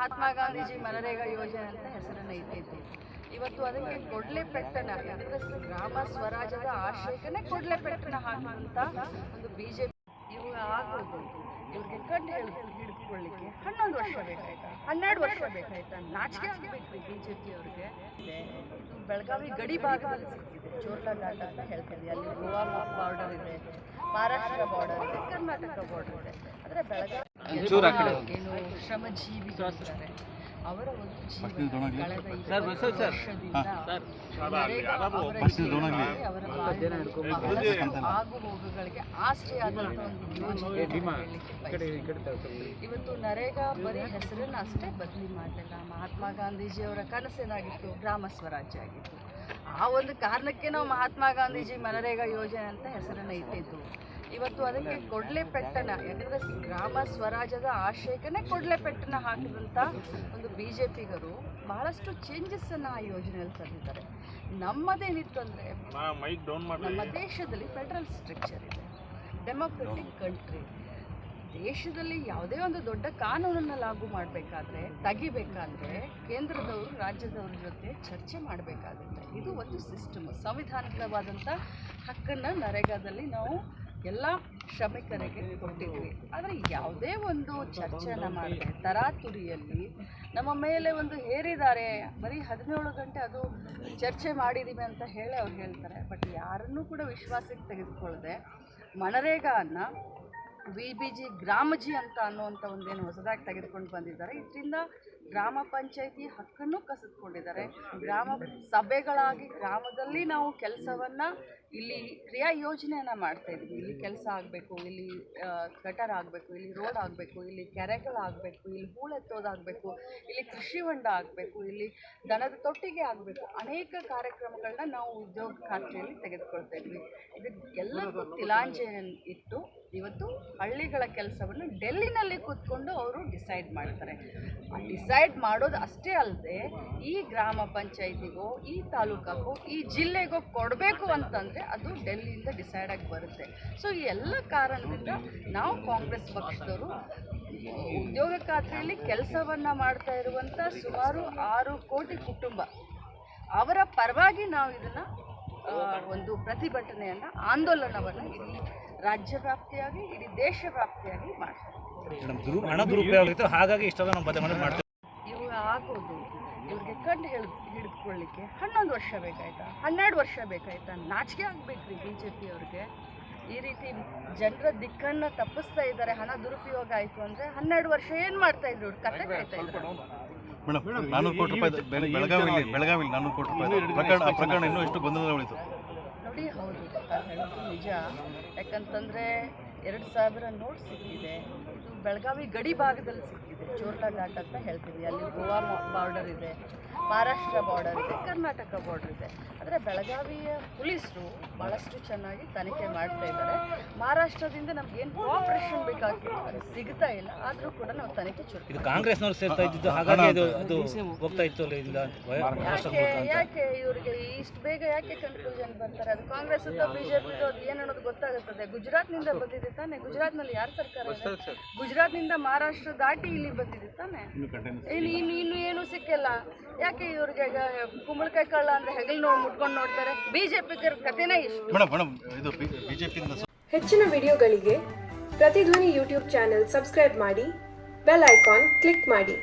ಮಹಾತ್ಮ ಗಾಂಧೀಜಿ ಮನರೇಗಾ ಯೋಜನೆ ಅಂತ ಹೆಸರನ್ನು ಇಟ್ಟಿದ್ದು ಇವತ್ತು ಅದಕ್ಕೆ ಕೊಡ್ಲೆ ಪೆಟ್ಟಣ ಯಾಕಂದ್ರೆ ಗ್ರಾಮ ಸ್ವರಾಜ್ಯದ ಆಶಯಕ್ಕನೇ ಕೊಡ್ಲೆ ಪೆಟ್ಟಣ ಹಾಕುವಂತ ಒಂದು ಬಿಜೆಪಿ ಇವಾಗ ಆಗೋದು ಇವ್ರಿಗೆ ಕಂಡು ಹೇಳಿ ಹಿಡ್ಕೊಳ್ಳಿಕ್ಕೆ ಹನ್ನೊಂದು ವರ್ಷ ಬೇಕಾಯ್ತಾ? ಹನ್ನೆರಡು ವರ್ಷ ಬೇಕಾಯ್ತಾ? ನಾಚಿಕೆ ಆಗಬೇಕು ಬಿ ಜೆ ಪಿ ಅವ್ರಿಗೆ. ಬೆಳಗಾವಿ ಗಡಿ ಭಾಗದಲ್ಲಿ ಸಿಕ್ಕಿದೆ. ಚೋರ್ಲಾ ಘಾಟ್ ಅಂತ ಹೇಳ್ತೀವಿ. ಅಲ್ಲಿ ಗೋವಾ ಬಾರ್ಡರ್ ಇದೆ. ಮಹಾರಾಷ್ಟ್ರ ಬಾರ್ಡರ್ ಇದೆ. ಕರ್ನಾಟಕ ಬಾರ್ಡರ್ ಇದೆ. ಆದರೆ ಬೆಳಗಾವಿ ಏನು ಶ್ರಮಜೀವಿ ಇರ್ತಾರೆ ಅವರ ಒಂದು ಜೀವನ ಕಳೆದ ಇಪ್ಪತ್ತು ವರ್ಷದಿಂದ ಅವರ ಆಗು ಹೋಗುಗಳಿಗೆ ಆಶ್ರಯ ಆದಂಥ ಒಂದು ಯೋಜನೆ. ಇವತ್ತು ನರೇಗಾ ಬರೀ ಹೆಸರನ್ನ ಅಷ್ಟೇ ಬದಲಿ ಮಾಡಲಿಲ್ಲ. ಮಹಾತ್ಮ ಗಾಂಧೀಜಿಯವರ ಕನಸೇನಾಗಿತ್ತು ಗ್ರಾಮ ಸ್ವರಾಜ್ಯ ಆಗಿತ್ತು. ಆ ಒಂದು ಕಾರಣಕ್ಕೆ ನಾವು ಮಹಾತ್ಮ ಗಾಂಧೀಜಿ ಮನರೇಗಾ ಯೋಜನೆ ಅಂತ ಹೆಸರನ್ನು ಇಟ್ಟಿದ್ದು. ಇವತ್ತು ಅದಕ್ಕೆ ಕೊಡ್ಲೆ ಪೆಟ್ಟನ ಯಾಕಂದ್ರೆ ಗ್ರಾಮ ಸ್ವರಾಜ್ಯದ ಆಶಯಕ್ಕೆ ಕೊಡ್ಲೆ ಪೆಟ್ಟನ ಹಾಕಿದಂಥ ಒಂದು ಬಿ ಜೆ ಪಿಗರು ಬಹಳಷ್ಟು ಚೇಂಜಸ್ಸನ್ನು ಆ ಯೋಜನೆಯಲ್ಲಿ ತಂದಿದ್ದಾರೆ. ನಮ್ಮದೇನಿತ್ತು ಅಂದರೆ ನಮ್ಮ ದೇಶದಲ್ಲಿ ಫೆಡರಲ್ ಸ್ಟ್ರಕ್ಚರ್ ಇದೆ. ಡೆಮೊಕ್ರೆಟಿಕ್ ಕಂಟ್ರಿ ದೇಶದಲ್ಲಿ ಯಾವುದೇ ಒಂದು ದೊಡ್ಡ ಕಾನೂನನ್ನು ಲಾಗು ಮಾಡಬೇಕಾದ್ರೆ ತೆಗಿಬೇಕಾದ್ರೆ ಕೇಂದ್ರದವರು ರಾಜ್ಯದವ್ರ ಜೊತೆ ಚರ್ಚೆ ಮಾಡಬೇಕಾಗುತ್ತೆ. ಇದು ಒಂದು ಸಿಸ್ಟಮ್ ಸಂವಿಧಾನಿಕವಾದಂಥ ಹಕ್ಕನ್ನು ನರೇಗಾದಲ್ಲಿ ನಾವು ಎಲ್ಲ ಶ್ರಮಿಕರಿಗೆ ಕೊಟ್ಟಿದ್ವಿ. ಆದರೆ ಯಾವುದೇ ಒಂದು ಚರ್ಚೆನ ಮಾಡದೆ ತರಾತುರಿಯಲ್ಲಿ ನಮ್ಮ ಮೇಲೆ ಒಂದು ಹೇರಿದ್ದಾರೆ. ಬರೀ ಹದಿನೇಳು ಗಂಟೆ ಅದು ಚರ್ಚೆ ಮಾಡಿದ್ದೀವಿ ಅಂತ ಹೇಳಿ ಅವ್ರು ಹೇಳ್ತಾರೆ. ಬಟ್ ಯಾರನ್ನೂ ಕೂಡ ವಿಶ್ವಾಸಕ್ಕೆ ತೆಗೆದುಕೊಳ್ಳದೆ ಮನರೇಗಾನ ವಿ ಬಿ ಜಿ ಗ್ರಾಮಜಿ ಅಂತ ಅನ್ನುವಂಥ ಒಂದೇನು ಹೊಸದಾಗಿ ತೆಗೆದುಕೊಂಡು ಬಂದಿದ್ದಾರೆ. ಇದರಿಂದ ಗ್ರಾಮ ಪಂಚಾಯಿತಿ ಹಕ್ಕನ್ನು ಕಸಿದುಕೊಂಡಿದ್ದಾರೆ. ಗ್ರಾಮ ಸಭೆಗಳಾಗಿ ಗ್ರಾಮದಲ್ಲಿ ನಾವು ಕೆಲಸವನ್ನು ಇಲ್ಲಿ ಕ್ರಿಯಾ ಯೋಜನೆಯನ್ನು ಮಾಡ್ತಾ ಇದ್ದೀವಿ. ಇಲ್ಲಿ ಕೆಲಸ ಆಗಬೇಕು ಇಲ್ಲಿ ಗಟರ್ ಆಗಬೇಕು ಇಲ್ಲಿ ರೋಡ್ ಆಗಬೇಕು ಇಲ್ಲಿ ಕೆರೆಗಳಾಗಬೇಕು ಇಲ್ಲಿ ಹೂಳೆತ್ತೋದಾಗಬೇಕು ಇಲ್ಲಿ ಕೃಷಿ ಹೊಂಡ ಆಗಬೇಕು ಇಲ್ಲಿ ದನದ ತೊಟ್ಟಿಗೆ ಆಗಬೇಕು. ಅನೇಕ ಕಾರ್ಯಕ್ರಮಗಳನ್ನ ನಾವು ಉದ್ಯೋಗ ಖಾತ್ರಿಯಲ್ಲಿ ತೆಗೆದುಕೊಳ್ತಾ ಇದ್ವಿ. ಇದಕ್ಕೆಲ್ಲರಿಗೂ ತಿಲಾಂಜೆಯನ್ನು ಇಟ್ಟು ಇವತ್ತು ಹಳ್ಳಿಗಳ ಕೆಲಸವನ್ನು ಡೆಲ್ಲಿನಲ್ಲಿ ಕೂತ್ಕೊಂಡು ಅವರು ಡಿಸೈಡ್ ಮಾಡ್ತಾರೆ. ಡಿಸೈಡ್ ಮಾಡೋದು ಅಷ್ಟೇ ಅಲ್ಲದೆ ಈ ಗ್ರಾಮ ಪಂಚಾಯಿತಿಗೋ, ಈ ತಾಲೂಕಾಗೋ ಈ ಜಿಲ್ಲೆಗೋ ಕೊಡಬೇಕು ಅಂತಂದರೆ ಅದು ಡೆಲ್ಲಿಯಿಂದ ಡಿಸೈಡ್ ಆಗಿ ಬರುತ್ತೆ. ಸೊ, ಈ ಎಲ್ಲ ಕಾರಣದಿಂದ ನಾವು ಕಾಂಗ್ರೆಸ್ ಪಕ್ಷದವರು ಉದ್ಯೋಗ ಖಾತ್ರಿಯಲ್ಲಿ ಕೆಲಸವನ್ನು ಮಾಡ್ತಾ ಇರುವಂಥ ಸುಮಾರು ಆರು ಕೋಟಿ ಕುಟುಂಬ, ಅವರ ಪರವಾಗಿ ನಾವು ಇದನ್ನು ಒಂದು ಪ್ರತಿಭಟನೆಯನ್ನು, ಆಂದೋಲನವನ್ನು ಇಡೀ ರಾಜ್ಯ ವ್ಯಾಪ್ತಿಯಾಗಿ ಇಡೀ ದೇಶ ವ್ಯಾಪ್ತಿಯಾಗಿ ಮಾಡ್ತಾರೆ. ಹಣ ದುರುಪಯೋಗ ಹಾಗಾಗಿ ಇಷ್ಟೆಲ್ಲ ನಾವು ಬದಲಾವಣೆ ಮಾಡ್ತೀವಿ. ಇವು ಆಗೋದು ಇವ್ರಿಗೆ ಕಂಡು ಹೇಳಿ ಹಿಡಿದುಕೊಳ್ಳಿಕ್ಕೆ ಹನ್ನೊಂದು ವರ್ಷ ಬೇಕಾಯ್ತಾ? ಹನ್ನೆರಡು ವರ್ಷ ಬೇಕಾಯ್ತಾ? ನಾಚಿಕೆ ಆಗಬೇಕ್ರಿ ಬಿ ಜೆ ಪಿ ಅವ್ರಿಗೆ. ಈ ರೀತಿ ಜನರ ದಿಕ್ಕನ್ನು ತಪ್ಪಿಸ್ತಾ ಇದ್ದಾರೆ ಹಣ ದುರುಪಯೋಗ ಆಯಿತು ಅಂದರೆ ಹನ್ನೆರಡು ವರ್ಷ ಏನು ಮಾಡ್ತಾ ಇದ್ರು ಇವ್ರು? ಕತೆ ಕಾಯ್ತಾ ಇದ್ರು ಮೇಡಮ್ ನಾನ್ನೂರು ಕೋಟಿ ರೂಪಾಯಿ ಬೆಳಗಾವಿ ಬೆಳಗಾವಿ ಬೆಳಗಾವಿಯಲ್ಲಿ ನಾನ್ನೂರು ಕೋಟಿ ರೂಪಾಯಿ ಪ್ರಕರಣ ಆ ಪ್ರಕರಣ ಇನ್ನೂ ಎಷ್ಟು ಗೊಂದಲ ಉಳಿತು ನೋಡಿ ಹೌದು ಹೇಳೋದು ನಿಜ. ಯಾಕಂತಂದರೆ ಎರಡು ಸಾವಿರ ನೋಟ್ ಸಿಕ್ಕಿದೆ. ಇದು ಬೆಳಗಾವಿ ಗಡಿ ಭಾಗದಲ್ಲಿ ಸಿಕ್ಕಿದೆ. ಚೋರ್ಲಾ ಘಾಟ್ ಅಂತ ಹೇಳ್ತೀವಿ. ಅಲ್ಲಿ ಗೋವಾ ಬಾರ್ಡರ್ ಇದೆ. ಮಹಾರಾಷ್ಟ್ರ ಬಾರ್ಡರ್ ಇದೆ ಕರ್ನಾಟಕ ಬಾರ್ಡರ್ ಇದೆ. ಆದರೆ ಬೆಳಗಾವಿಯ ಪೊಲೀಸರು ಭಾಳಷ್ಟು ಚೆನ್ನಾಗಿ ತನಿಖೆ ಮಾಡ್ತಾ ಇದ್ದಾರೆ. ಮಹಾರಾಷ್ಟ್ರದಿಂದ ನಮ್ಗೇನು ಏನು ಬೇಕಾಗಿತ್ತು ಅದು ಸಿಗ್ತಾ ಇಲ್ಲ ಆದರೂ ಕೂಡ ನಾವು ತನಿಖೆ ಚುರು ಇದು ಕಾಂಗ್ರೆಸ್ನವ್ರು ಸೇರ್ತಾ ಇದ್ದಿದ್ದು ಹಾಗಾಗಿ ಅದು ಅದು ಹೋಗ್ತಾ ಇತ್ತು ಯಾಕೆ ಯಾಕೆ ಇವರಿಗೆ ಇಷ್ಟು ಬೇಗ ಯಾಕೆ ಕನ್ಕ್ಲೂಷನ್ ಬರ್ತಾರೆ? ಅದು ಕಾಂಗ್ರೆಸ್ ಅಥವಾ ಬಿಜೆಪಿ ಅದು ಏನು ಅನ್ನೋದು ಗೊತ್ತಾಗುತ್ತದೆ. ಗುಜರಾತ್ನಿಂದ ಬಂದಿದೆ ತಾನೆ? ಗುಜರಾತ್ನಲ್ಲಿ ಯಾರು ಸರ್ಕಾರ? ಗುಜರಾತ್ನಿಂದ ಮಹಾರಾಷ್ಟ್ರ ದಾಟಿ ಇಲ್ಲಿ ಬಂದಿದೆ ತಾನೆ? ಇಲ್ಲಿ ಇನ್ನು ಇನ್ನು ಏನು ಸಿಕ್ಕಿಲ್ಲ. ಯಾಕೆ ಇವ್ರಿಗೆ ಈಗ ಕುಂಬಳಕಾಯಿ ಕಳ್ಳ ಅಂದ್ರೆ ಹೆಗಲ್ ನೋಡಿ ಮುಟ್ಕೊಂಡು ನೋಡ್ತಾರೆ? ಬಿಜೆಪಿ ಕಥೆನೇ ಇಷ್ಟು. ಹೆಚ್ಚಿನ ವಿಡಿಯೋಗಳಿಗೆ ಪ್ರತಿಧ್ವನಿ ಯೂಟ್ಯೂಬ್ ಚಾನೆಲ್ ಸಬ್ಸ್ಕ್ರೈಬ್ ಮಾಡಿ ಬೆಲ್ ಐಕಾನ್ ಕ್ಲಿಕ್ ಮಾಡಿ.